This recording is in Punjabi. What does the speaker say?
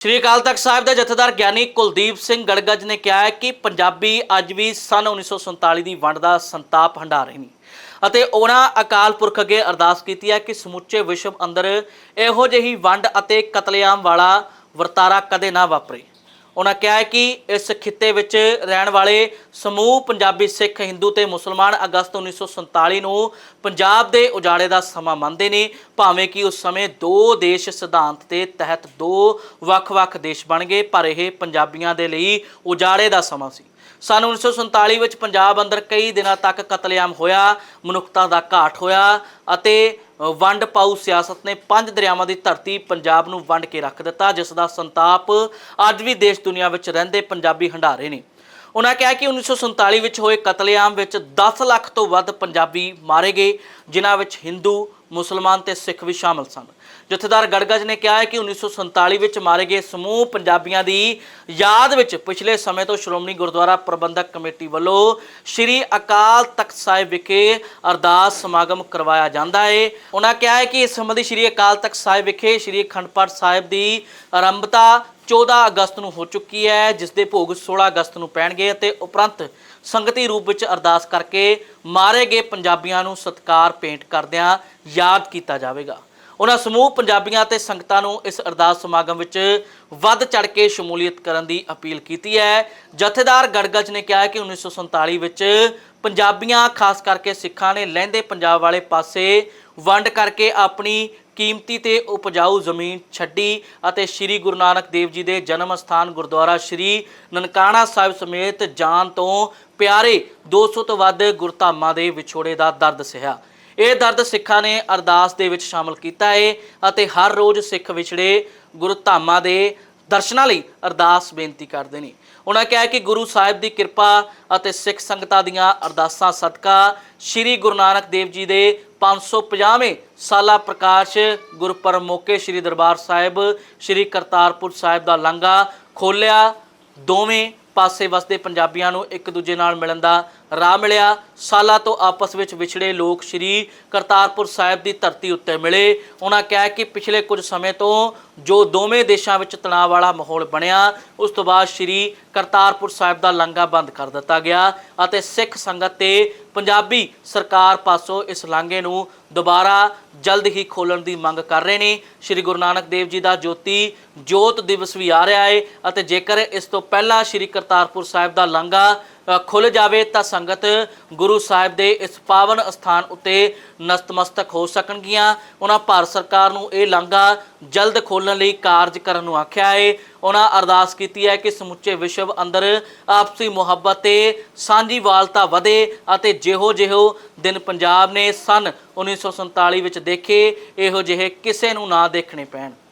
ਸ਼੍ਰੀ ਅਕਾਲ ਤਖਤ ਸਾਹਿਬ ਦੇ ਜਥੇਦਾਰ ਗਿਆਨੀ ਕੁਲਦੀਪ ਸਿੰਘ ਗੜਗੱਜ ਨੇ ਕਿਹਾ ਹੈ ਕਿ ਪੰਜਾਬੀ ਅੱਜ ਵੀ ਸਨ 1947 ਦੀ ਵੰਡ ਦਾ ਸੰਤਾਪ ਹੰਢਾ ਰਹੇ ਨੇ। ਅਤੇ ਉਹਨਾਂ ਅਕਾਲ ਪੁਰਖ ਅੱਗੇ ਅਰਦਾਸ ਕੀਤੀ ਹੈ ਕਿ ਸਮੁੱਚੇ ਵਿਸ਼ਵ ਅੰਦਰ ਇਹੋ ਜਿਹੀ ਵੰਡ ਅਤੇ ਕਤਲੇਆਮ ਵਾਲਾ ਵਰਤਾਰਾ ਕਦੇ ਨਾ ਵਾਪਰੇ। ਉਹਨਾਂ ਕਿਹਾ ਹੈ ਕਿ ਇਸ ਖਿੱਤੇ ਵਿੱਚ ਰਹਿਣ ਵਾਲੇ ਸਮੂਹ ਪੰਜਾਬੀ ਸਿੱਖ, ਹਿੰਦੂ ਤੇ ਮੁਸਲਮਾਨ ਅਗਸਤ 1947 ਨੂੰ ਪੰਜਾਬ ਦੇ ਉਜਾੜੇ ਦਾ ਸਮਾਂ ਮੰਨਦੇ ਨੇ, ਭਾਵੇਂ ਕਿ ਉਸ ਸਮੇਂ ਦੋ ਦੇਸ਼ ਸਿਧਾਂਤ ਦੇ ਤਹਿਤ ਦੋ ਵੱਖ-ਵੱਖ ਦੇਸ਼ ਬਣ ਗਏ, ਪਰ ਇਹ ਪੰਜਾਬੀਆਂ ਦੇ ਲਈ ਉਜਾੜੇ ਦਾ ਸਮਾਂ ਸੀ। ਸਨ 1947 ਵਿੱਚ ਪੰਜਾਬ ਅੰਦਰ ਕਈ ਦਿਨਾਂ ਤੱਕ ਕਤਲੇਆਮ ਹੋਇਆ, ਮਨੁੱਖਤਾ ਦਾ ਘਾਟ ਹੋਇਆ ਅਤੇ ਵੰਡ ਪਾਊ ਸਿਆਸਤ ਨੇ ਪੰਜ ਦਰਿਆਵਾਂ ਦੀ ਧਰਤੀ ਪੰਜਾਬ ਨੂੰ ਵੰਡ ਕੇ ਰੱਖ ਦਿੱਤਾ, ਜਿਸ ਦਾ ਸੰਤਾਪ ਅੱਜ ਵੀ ਦੇਸ਼ ਦੁਨੀਆ ਵਿੱਚ ਰਹਿੰਦੇ ਪੰਜਾਬੀ ਹੰਡਾਰੇ ਨੇ। ਉਹਨਾਂ ਕਿਹਾ ਕਿ 1947 ਵਿੱਚ ਹੋਏ ਕਤਲੇਆਮ ਵਿੱਚ 10 ਲੱਖ ਤੋਂ ਵੱਧ ਪੰਜਾਬੀ ਮਾਰੇ ਗਏ, ਜਿਨ੍ਹਾਂ ਵਿੱਚ ਹਿੰਦੂ ਮੁਸਲਮਾਨ ਤੇ ਸਿੱਖ ਵੀ ਸ਼ਾਮਲ ਸਨ। ਜਥੇਦਾਰ ਗੜਗਜ ਨੇ ਕਿਹਾ ਹੈ ਕਿ 1947 ਵਿੱਚ ਮਾਰੇ ਗਏ ਸਮੂਹ ਪੰਜਾਬੀਆਂ ਦੀ ਯਾਦ ਵਿੱਚ ਪਿਛਲੇ ਸਮੇਂ ਤੋਂ ਸ਼੍ਰੋਮਣੀ ਗੁਰਦੁਆਰਾ ਪ੍ਰਬੰਧਕ ਕਮੇਟੀ ਵੱਲੋਂ ਸ੍ਰੀ ਅਕਾਲ ਤਖਤ ਸਾਹਿਬ ਵਿਖੇ ਅਰਦਾਸ ਸਮਾਗਮ ਕਰਵਾਇਆ ਜਾਂਦਾ ਹੈ। ਉਹਨਾਂ ਕਿਹਾ ਹੈ ਕਿ ਇਸ ਸੰਬੰਧੀ ਸ੍ਰੀ ਅਕਾਲ ਤਖਤ ਸਾਹਿਬ ਵਿਖੇ ਸ੍ਰੀ ਅਖੰਡ ਪਾਠ ਸਾਹਿਬ ਦੀ ਆਰੰਭਤਾ 14 ਅਗਸਤ ਨੂੰ ਹੋ ਚੁੱਕੀ ਹੈ ਜਿਸ ਦੇ ਭੋਗ 16 ਅਗਸਤ ਨੂੰ ਪੈਣਗੇ ਅਤੇ ਉਪਰੰਤ ਸੰਗਤੀ ਰੂਪ ਵਿੱਚ ਅਰਦਾਸ ਕਰਕੇ ਮਾਰੇ ਗਏ ਪੰਜਾਬੀਆਂ ਨੂੰ ਸਤਕਾਰ ਭੇਂਟ ਕਰਦਿਆਂ ਯਾਦ ਕੀਤਾ ਜਾਵੇਗਾ। ਉਹਨਾਂ ਸਮੂਹ ਪੰਜਾਬੀਆਂ ਤੇ ਸੰਗਤਾਂ ਨੂੰ ਇਸ ਅਰਦਾਸ ਸਮਾਗਮ ਵਿੱਚ ਵੱਧ ਚੜ ਕੇ ਸ਼ਮੂਲੀਅਤ ਕਰਨ ਦੀ ਅਪੀਲ ਕੀਤੀ ਹੈ। ਜਥੇਦਾਰ ਗੜਗੜ ਨੇ ਕਿਹਾ ਹੈ ਕਿ 1947 ਵਿੱਚ ਪੰਜਾਬੀਆਂ, ਖਾਸ ਕਰਕੇ ਸਿੱਖਾਂ ਨੇ ਲਹਿੰਦੇ ਪੰਜਾਬ ਵਾਲੇ ਪਾਸੇ ਵੰਡ ਕਰਕੇ ਆਪਣੀ ਕੀਮਤੀ ਤੇ ਉਪਜਾਊ ਜ਼ਮੀਨ ਛੱਡੀ ਅਤੇ ਸ੍ਰੀ ਗੁਰੂ ਨਾਨਕ ਦੇਵ ਜੀ ਦੇ ਜਨਮ ਸਥਾਨ ਗੁਰਦੁਆਰਾ ਸ੍ਰੀ ਨਨਕਾਣਾ ਸਾਹਿਬ ਸਮੇਤ ਜਾਨ ਤੋਂ ਪਿਆਰੇ 200 ਤੋਂ ਵੱਧ ਗੁਰਧਾਮਾਂ ਦੇ ਵਿਛੋੜੇ ਦਾ ਦਰਦ ਸਹਿਆ। ਇਹ ਦਰਦ ਸਿੱਖਾਂ ਨੇ ਅਰਦਾਸ ਦੇ ਵਿੱਚ ਸ਼ਾਮਲ ਕੀਤਾ ਹੈ ਅਤੇ ਹਰ ਰੋਜ਼ ਸਿੱਖ ਵਿਛੜੇ ਗੁਰਧਾਮਾਂ ਦੇ ਦਰਸ਼ਨਾਂ ਲਈ ਅਰਦਾਸ ਬੇਨਤੀ ਕਰਦੇ ਨੇ। ਉਹਨਾਂ ਕਿਹਾ ਕਿ ਗੁਰੂ ਸਾਹਿਬ ਦੀ ਕਿਰਪਾ ਅਤੇ ਸਿੱਖ ਸੰਗਤਾਂ ਦੀਆਂ ਅਰਦਾਸਾਂ ਸਦਕਾ ਸ੍ਰੀ ਗੁਰੂ ਨਾਨਕ ਦੇਵ ਜੀ ਦੇ 550ਵੇਂ ਸਾਲਾ ਪ੍ਰਕਾਸ਼ ਗੁਰਪੁਰਬ ਮੌਕੇ ਸ੍ਰੀ ਦਰਬਾਰ ਸਾਹਿਬ, ਸ੍ਰੀ ਕਰਤਾਰਪੁਰ ਸਾਹਿਬ ਦਾ ਲਾਂਘਾ ਖੋਲਿਆ ਦੋਵੇਂ ਪਾਸੇ ਵਸਦੇ ਪੰਜਾਬੀਆਂ ਨੂੰ ਇੱਕ ਦੂਜੇ ਨਾਲ ਮਿਲਣ ਦਾ ਰਾਹ ਮਿਲਿਆ। ਸਾਲਾਂ ਤੋਂ ਆਪਸ ਵਿੱਚ ਵਿਛੜੇ ਲੋਕ ਸ੍ਰੀ ਕਰਤਾਰਪੁਰ ਸਾਹਿਬ ਦੀ ਧਰਤੀ ਉੱਤੇ ਮਿਲੇ। ਉਹਨਾਂ ਕਿਹਾ ਕਿ ਪਿਛਲੇ ਕੁਝ ਸਮੇਂ ਤੋਂ ਜੋ ਦੋਵੇਂ ਦੇਸ਼ਾਂ ਵਿੱਚ ਤਣਾਅ ਵਾਲਾ ਮਾਹੌਲ ਬਣਿਆ, ਉਸ ਤੋਂ ਬਾਅਦ ਸ੍ਰੀ ਕਰਤਾਰਪੁਰ ਸਾਹਿਬ ਦਾ ਲੰਗਾ ਬੰਦ ਕਰ ਦਿੱਤਾ ਗਿਆ ਅਤੇ ਸਿੱਖ ਸੰਗਤ ਤੇ ਪੰਜਾਬੀ ਸਰਕਾਰ ਪਾਸੋਂ ਇਸ ਲਾਂਘੇ ਨੂੰ ਦੁਬਾਰਾ ਜਲਦ ਹੀ ਖੋਲਣ ਦੀ ਮੰਗ ਕਰ ਰਹੇ ਨੇ। ਸ੍ਰੀ ਗੁਰੂ ਨਾਨਕ ਦੇਵ ਜੀ ਦਾ ਜੋਤੀ ਜੋਤ ਦਿਵਸ ਵੀ ਆ ਰਿਹਾ ਹੈ ਅਤੇ ਜੇਕਰ ਇਸ ਤੋਂ ਪਹਿਲਾਂ ਸ੍ਰੀ ਕਰਤਾਰਪੁਰ ਸਾਹਿਬ ਦਾ ਲਾਂਘਾ ਅ, ਖੁੱਲ ਜਾਵੇ ਤਾਂ ਸੰਗਤ ਗੁਰੂ ਸਾਹਿਬ ਦੇ ਇਸ ਪਾਵਨ ਅਸਥਾਨ ਉੱਤੇ ਨਤਮਸਤਕ ਹੋ ਸਕਣਗੀਆਂ। ਉਹਨਾਂ ਭਾਰਤ ਸਰਕਾਰ ਨੂੰ ਇਹ ਲਾਂਘਾ ਜਲਦ ਖੋਲਣ ਲਈ ਕਾਰਜ ਕਰਨ ਨੂੰ ਆਖਿਆ ਹੈ ਉਹਨਾਂ ਅਰਦਾਸ ਕੀਤੀ ਹੈ ਕਿ ਸਮੁੱਚੇ ਵਿਸ਼ਵ ਅੰਦਰ ਆਪਸੀ ਮੁਹੱਬਤ ਤੇ ਸਾਂਝੀਵਾਲਤਾ ਵਧੇ ਅਤੇ ਜਿਹੋ ਜਿਹੋ ਦਿਨ ਪੰਜਾਬ ਨੇ ਸਨ 1947 ਵਿੱਚ ਦੇਖੇ, ਇਹੋ ਜਿਹੇ ਕਿਸੇ ਨੂੰ ਨਾ ਦੇਖਣੇ ਪੈਣ।